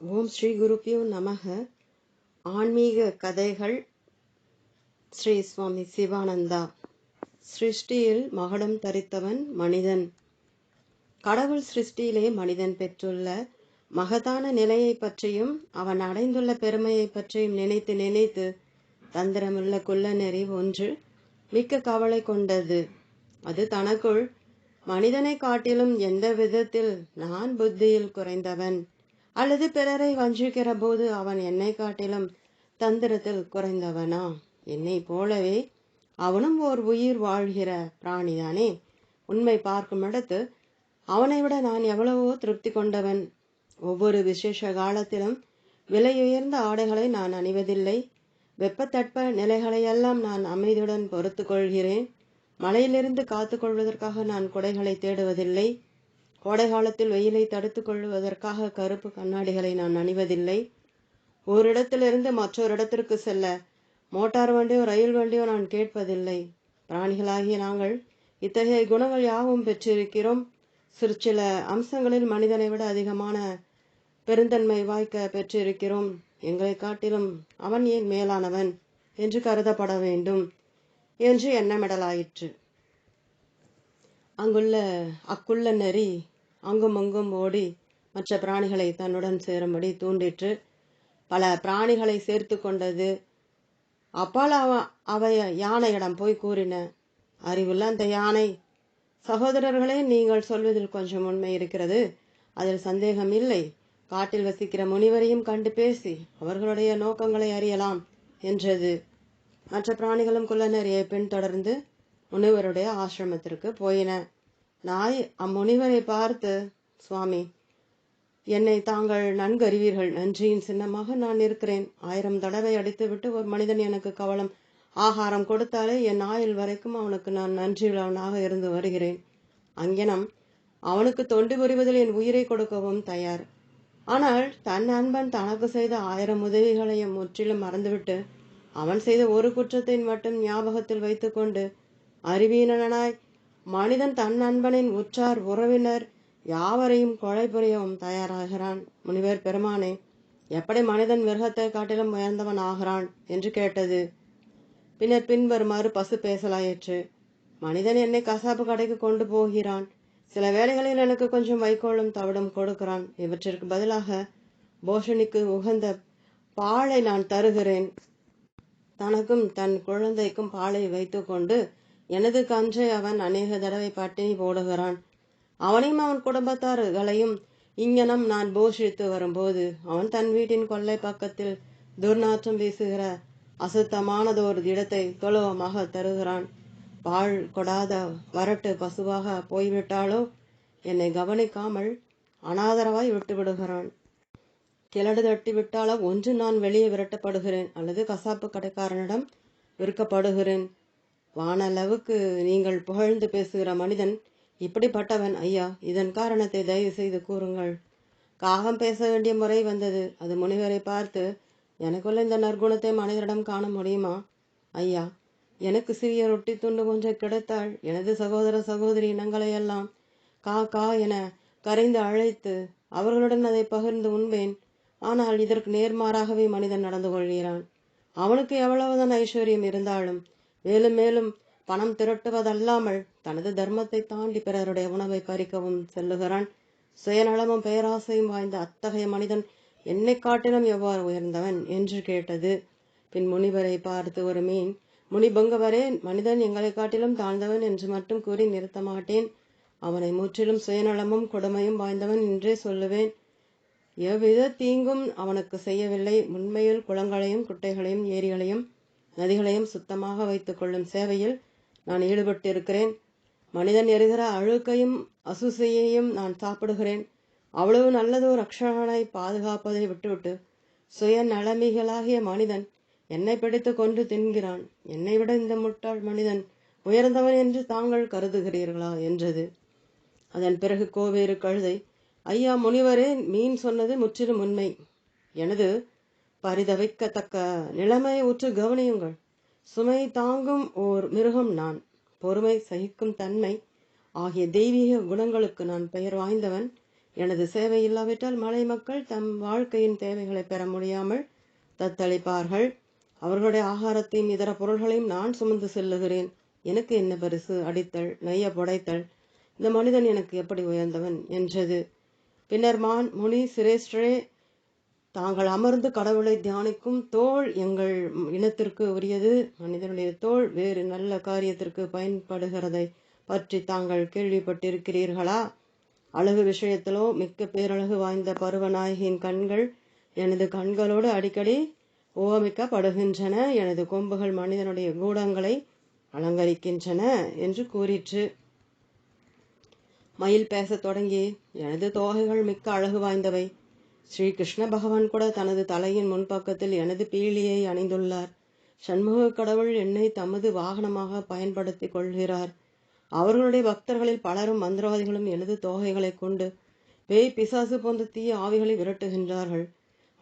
ஓம் ஸ்ரீ குருப்பியோ நமக. ஆன்மீக கதைகள் ஸ்ரீ சுவாமி சிவானந்தா. சிருஷ்டியில் மகடம் தரித்தவன் மனிதன். கடவுள் சிருஷ்டியிலே மனிதன் பெற்றுள்ள மகதான நிலையை பற்றியும் அவன் அடைந்துள்ள பெருமையை பற்றியும் நினைத்து நினைத்து தந்திரமுள்ள குள்ள நெறி ஒன்று மிக்க கவலை கொண்டது. அது தனக்குள் மனிதனை காட்டிலும் எந்த விதத்தில் நான் புத்தியில் குறைந்தவன். அல்லது பிறரை வஞ்சிக்கிற போது அவன் என்னை காட்டிலும் தந்திரத்தில் குறைந்தவனா? என்னை போலவே அவனும் ஓர் உயிர் வாழ்கிற பிராணிதானே. உண்மை பார்க்கும் இடத்து அவனை விட நான் எவ்வளவோ திருப்தி கொண்டவன். ஒவ்வொரு விசேஷ காலத்திலும் விலையுயர்ந்த ஆடைகளை நான் அணிவதில்லை. வெப்பத்தட்ப நிலைகளையெல்லாம் நான் அமைதியுடன் பொறுத்து கொள்கிறேன். மழையிலிருந்து காத்து கொள்வதற்காக நான் குடைகளை தேடுவதில்லை. கோடை காலத்தில் வெயிலை தடுத்து கொள்வதற்காக கருப்பு கண்ணாடிகளை நான் அணிவதில்லை. ஒரு இடத்திலிருந்து மற்றொரு இடத்திற்கு செல்ல மோட்டார் வண்டியோ ரயில் வண்டியோ நான் கேட்பதில்லை. பிராணிகளாகிய நாங்கள் இத்தகைய குணங்கள் யாவும் பெற்றிருக்கிறோம். சிறு சில அம்சங்களில் மனிதனை விட அதிகமான பெருந்தன்மை வாய்க்க பெற்றிருக்கிறோம். எங்களை காட்டிலும் அவன் ஏன் மேலானவன் என்று கருதப்பட வேண்டும் என்று எண்ணமிடலாயிற்று. அங்குள்ள அக்குள்ள நெறி அங்கும் அங்கும் ஓடி மற்ற பிராணிகளை தன்னுடன் சேரும்படி தூண்டிற்று. பல பிராணிகளை சேர்த்து கொண்டது. அப்பால் அவ அவைய யானையிடம் போய் கூறின அறிவுள்ள அந்த யானை. சகோதரர்களே நீங்கள் சொல்வதில் கொஞ்சம் உண்மை இருக்கிறது. அதில் சந்தேகம் இல்லை. காட்டில் வசிக்கிற முனிவரையும் கண்டு பேசி அவர்களுடைய நோக்கங்களை அறியலாம் என்றது. மற்ற பிராணிகளும் குள்ளநெறியை பின்தொடர்ந்து முனிவருடைய ஆசிரமத்திற்கு போயின. நாய் அம்முனிவரை பார்த்து சுவாமி என்னை தாங்கள் நன்கறிவீர்கள். நன்றியின் சின்னமாக நான் இருக்கிறேன். ஆயிரம் தடவை அடித்துவிட்டு ஒரு மனிதன் எனக்கு கவலம் ஆகாரம் கொடுத்தாலே என் ஆயுள் வரைக்கும் அவனுக்கு நான் நன்றியுள்ளவனாக இருந்து வருகிறேன். அங்கனம் அவனுக்கு தொண்டு புரிவதில் என் உயிரை கொடுக்கவும் தயார். ஆனால் தன் அன்பன் தனக்கு செய்த ஆயிரம் உதவிகளையும் முற்றிலும் மறந்துவிட்டு அவன் செய்த ஒரு குற்றத்தை மட்டும் ஞாபகத்தில் வைத்துக்கொண்டு அறிவீனனாய் மனிதன் தன் நண்பனின் உற்றார் உறவினர் யாவரையும் கொலை புரியவும் தயாராகிறான். முனிவர் பெருமானே எப்படி மனிதன் மிருகத்தை காட்டிலும் உயர்ந்தவன் ஆகிறான்? என்று கேட்டது. பின்னர் பின்வருமாறு பசு பேசலாயிற்று. மனிதன் என்னை கசாப்பு கடைக்கு கொண்டு போகிறான். சில வேளைகளில் எனக்கு கொஞ்சம் வைக்கோலும் தவிடும் கொடுக்கிறான். இவற்றிற்கு பதிலாக போஷனிக்கு உகந்த பாலை நான் தருகிறேன். தனக்கும் தன் குழந்தைக்கும் பாலை வைத்துக்கொண்டு எனது கன்றை அவன் அநேக தடவை பட்டினி போடுகிறான். அவனையும் அவன் குடும்பத்தார்களையும் இங்கனம் நான் போஷித்து வரும்போது அவன் தன் வீட்டின் கொள்ளை பக்கத்தில் துர்நாற்றம் வீசுகிற அசுத்தமானதோர் இடத்தை தொழுவமாக தருகிறான். பால் கொடாத வரட்டு பசுவாக போய்விட்டாலோ என்னை கவனிக்காமல் அனாதரவாய் விட்டு விடுகிறான் கிளடு தட்டி விட்டாலோ ஒன்று நான் வெளியே விரட்டப்படுகிறேன் அல்லது கசாப்பு கடைக்காரனிடம் விற்கப்படுகிறேன். வானளவுக்கு நீங்கள் புகழ்ந்து பேசுகிற மனிதன் இப்படிப்பட்டவன் ஐயா. இதன் காரணத்தை தயவு செய்து கூறுங்கள். காகம் பேச வேண்டிய முறை வந்தது. அது முனிவரை பார்த்து எனக்குள்ள இந்த நற்குணத்தை மனிதரிடம் காண முடியுமா? ஐயா எனக்கு சிறிய ரொட்டி துண்டு கொஞ்சம் கிடைத்தால் எனது சகோதர சகோதரி இனங்களை எல்லாம் கா கா என கரைந்து அழைத்து அவர்களுடன் அதை பகிர்ந்து உண்பேன். ஆனால் இதற்கு நேர்மாறாகவே மனிதன் நடந்து கொள்கிறான். அவனுக்கு எவ்வளவுதான் ஐஸ்வர்யம் இருந்தாலும் மேலும் மேலும் பணம் திரட்டுவதல்லாமல் தனது தர்மத்தை தாண்டி பிறருடைய உணவை பறிக்கவும் செல்லுகிறான். சுயநலமும் பேராசையும் வாய்ந்த அத்தகைய மனிதன் என்னை காட்டிலும் எவ்வாறு உயர்ந்தவன் என்று கேட்டது. பின் முனிவரை பார்த்து ஒரு மீன் முனிபங்கவரே மனிதன் எங்களை காட்டிலும் தாழ்ந்தவன் என்று மட்டும் கூறி நிறுத்த மாட்டேன். அவனை முற்றிலும் சுயநலமும் கொடுமையும் வாய்ந்தவன் என்றே சொல்லுவேன். எவ்வித தீங்கும் அவனுக்கு செய்யவில்லை. உண்மையில் குளங்களையும் குட்டைகளையும் ஏரிகளையும் நதிகளையும் சுத்தமாக வைத்துக் கொள்ளும் சேவையில் நான் ஈடுபட்டிருக்கிறேன். மனிதன் எரிகிற அழுக்கையும் அசுசையையும் நான் சாப்பிடுகிறேன். அவ்வளவு நல்லதோ ரக்ஷகனை பாதுகாப்பதை விட்டுவிட்டு சுய நலமிகளாகிய மனிதன் என்னை பிடித்து கொண்டு தின்கிறான். என்னை விட இந்த முட்டாள் மனிதன் உயர்ந்தவன் என்று தாங்கள் கருதுகிறீர்களா? என்றது. அதன் பிறகு கோவேறு கழுதை ஐயா முனிவரே மீன் சொன்னது முற்றிலும் உண்மை. எனது பரிதவிக்கத்தக்க நிலைமையை உற்று கவனியுங்கள். சுமை தாங்கும் ஓர் மிருகம் நான். பொறுமை சகிக்கும் தன்மை ஆகிய தெய்வீக குணங்களுக்கு நான் பெயர் வாய்ந்தவன். எனது சேவை இல்லாவிட்டால் மலை மக்கள் தம் வாழ்க்கையின் தேவைகளை பெற முடியாமல் தத்தளிப்பார்கள். அவர்களுடைய ஆகாரத்தையும் இதர பொருள்களையும் நான் சுமந்து செல்லுகிறேன். எனக்கு என்ன பரிசு? அடித்தல் நெய்ய புடைத்தல். இந்த மனிதன் எனக்கு எப்படி உயர்ந்தவன்? என்றது. பின்னர் மான் முனி சிரேஷ்டரே தாங்கள் அமர்ந்து கடவுளை தியானிக்கும் தோல் எங்கள் இனத்திற்கு உரியது. மனிதனுடைய தோல் வேறு நல்ல காரியத்திற்கு பயன்படுகிறதை பற்றி தாங்கள் கேள்விப்பட்டிருக்கிறீர்களா? அழகு விஷயத்திலோ மிக்க பேரழகு வாய்ந்த பருவநாயகியின் கண்கள் எனது கண்களோடு அடிக்கடி ஓமிக்கப்படுகின்றன. எனது கொம்புகள் மனிதனுடைய கூடங்களை அலங்கரிக்கின்றன என்று கூறிற்று. மயில் பேசத் தொடங்கி எனது தோகைகள் மிக்க அழகு வாய்ந்தவை. ஸ்ரீ கிருஷ்ண பகவான் கூட தனது தலையின் முன்பக்கத்தில் எனது பீலியை அணிந்துள்ளார். சண்முக கடவுள் என்னை தமது வாகனமாக பயன்படுத்திக் கொள்கிறார். அவர்களுடைய பக்தர்களில் பலரும் மந்திரவாதிகளும் எனது தோகைகளை கொண்டு பேய் பிசாசு போன்ற தீய ஆவிகளை விரட்டுகின்றார்கள்.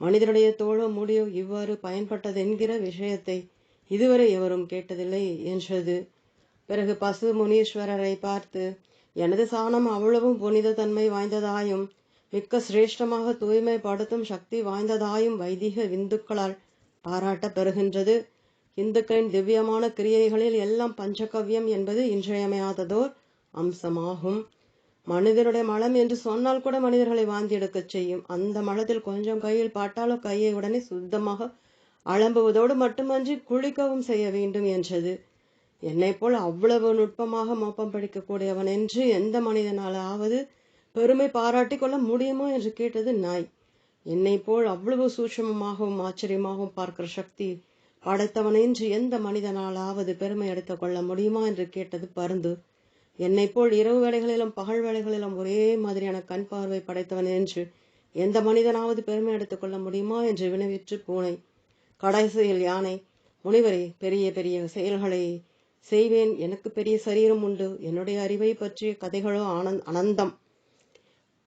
மனிதனுடைய தோழோ முடியோ இவ்வாறு பயன்பட்டதென்கிற விஷயத்தை இதுவரை எவரும் கேட்டதில்லை என்றது. பிறகு பசு முனீஸ்வரரை பார்த்து எனது சாணம் அவ்வளவும் புனித தன்மை வாய்ந்ததாயும் மிக்க சிரேஷ்டமாக தூய்மைப்படுத்தும் சக்தி வாய்ந்ததாயும் வைதிக விந்துக்களால் பாராட்ட பெறுகின்றது இந்துக்களின் திவ்யமான கிரியைகளில் எல்லாம் பஞ்சகவ்யம் என்பது இன்றியமையாததோர் அம்சமாகும். மனிதனுடைய மலம் என்று சொன்னால் கூட மனிதர்களை வாந்தி எடுக்கச் செய்யும். அந்த மலத்தில் கொஞ்சம் கையில் பாட்டாலும் கையை உடனே சுத்தமாக அலம்புவதோடு மட்டுமன்றி குளிக்கவும் செய்ய வேண்டும் என்றது. என்னை போல் அவ்வளவு நுட்பமாக மோப்பம் படிக்கக்கூடியவன் என்று எந்த மனிதனாலாவது பெருமை பாராட்டி கொள்ள முடியுமோ என்று கேட்டது நாய். என்னை போல் அவ்வளவு சூட்சமமாகவும் ஆச்சரியமாகவும் பார்க்கிற சக்தி படைத்தவன் என்று எந்த மனிதனாலாவது பெருமை எடுத்துக் கொள்ள முடியுமா என்று கேட்டது பருந்து. என்னை போல் இரவு வேளைகளிலும் பகல் வேளைகளிலும் ஒரே மாதிரியான கண் பார்வை படைத்தவன் என்று எந்த மனிதனாவது பெருமை எடுத்துக் கொள்ள முடியுமா என்று வினவிற்று பூனை. கடைசியில் யானை முனிவரே பெரிய பெரிய செயல்களை செய்வேன். எனக்கு பெரிய சரீரம் உண்டு. என்னுடைய அறிவை பற்றிய கதைகளோ ஆனந்த் அனந்தம்.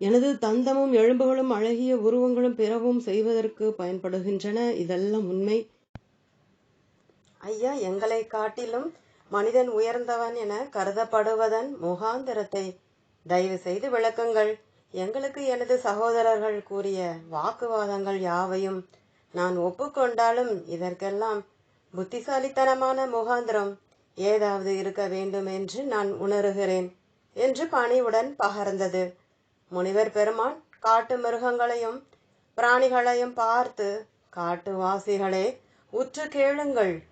எனது தந்தமும் எலும்புகளும் அழகிய உருவங்களும் பிறவும் செய்வதற்கு பயன்படுகின்றன. இதெல்லாம் உண்மை. ஐயா எங்களை காட்டிலும் மனிதன் உயர்ந்தவன் என கருதப்படுவதன் முகாந்திரத்தை தயவு செய்து விளக்குங்கள். எங்களுக்கு எனது சகோதரர்கள் கூறிய வாக்குவாதங்கள் யாவையும் நான் ஒப்புக்கொண்டாலும் இதற்கெல்லாம் புத்திசாலித்தனமான முகாந்திரம் ஏதாவது இருக்க வேண்டும் என்று நான் உணர்கிறேன் என்று பணிவுடன் பகர்ந்தது. முனிவர் பெருமான் காட்டு மிருகங்களையும் பிராணிகளையும் பார்த்து காட்டுவாசிகளே உற்று கேளுங்கள்.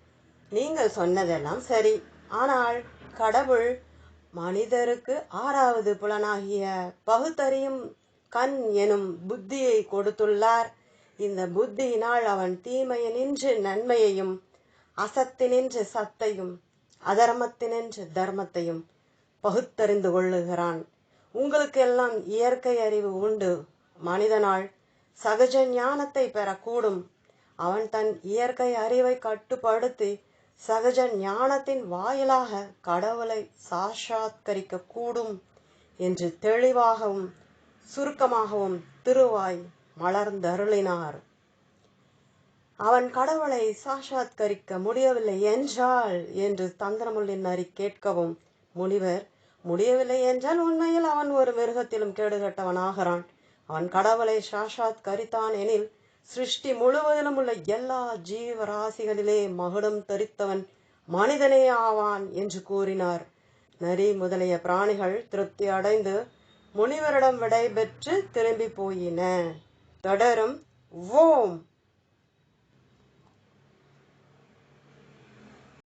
நீங்கள் சொன்னதெல்லாம் சரி. ஆனால் கடவுள் மனிதருக்கு ஆறாவது புலனாகிய பகுத்தறியும் கண் எனும் புத்தியை கொடுத்துள்ளார். இந்த புத்தியினால் அவன் தீமையினின்று நன்மையையும் அசத்தினின்று சத்தையும் அதர்மத்தினின்று தர்மத்தையும் பகுத்தறிந்து கொள்ளுகிறான். உங்களுக்கெல்லாம் இயற்கை அறிவு உண்டு. மனிதனால் சகஜ ஞானத்தை பெறக்கூடும். அவன் தன் இயற்கை அறிவை கட்டுப்படுத்தி சகஜ ஞானத்தின் வாயிலாக கடவுளை சாட்சாத்கரிக்க கூடும் என்று தெளிவாகவும் சுருக்கமாகவும் திருவாய் மலர்ந்தருளினார். அவன் கடவுளை சாட்சாத்கரிக்க முடியவில்லை என்றால் என்று தந்திரமுள்ளின் நரி கேட்கவும் முனிவர் முடியவில்லை என்றால் உண்மையில் அவன் ஒரு மிருகத்திலும் கேடுகட்டவனாகிறான். அவன் கடவுளை சாஷாத் கரித்தான் எனில் சிருஷ்டி முழுவதிலும் உள்ள எல்லா ஜீவராசிகளிலே மகுடம் தரித்தவன் மனிதனே ஆவான் என்று கூறினார். நரி முதலிய பிராணிகள் திருப்தி அடைந்து முனிவரிடம் விடை பெற்று திரும்பி போயின. தொடரும் ஓம்.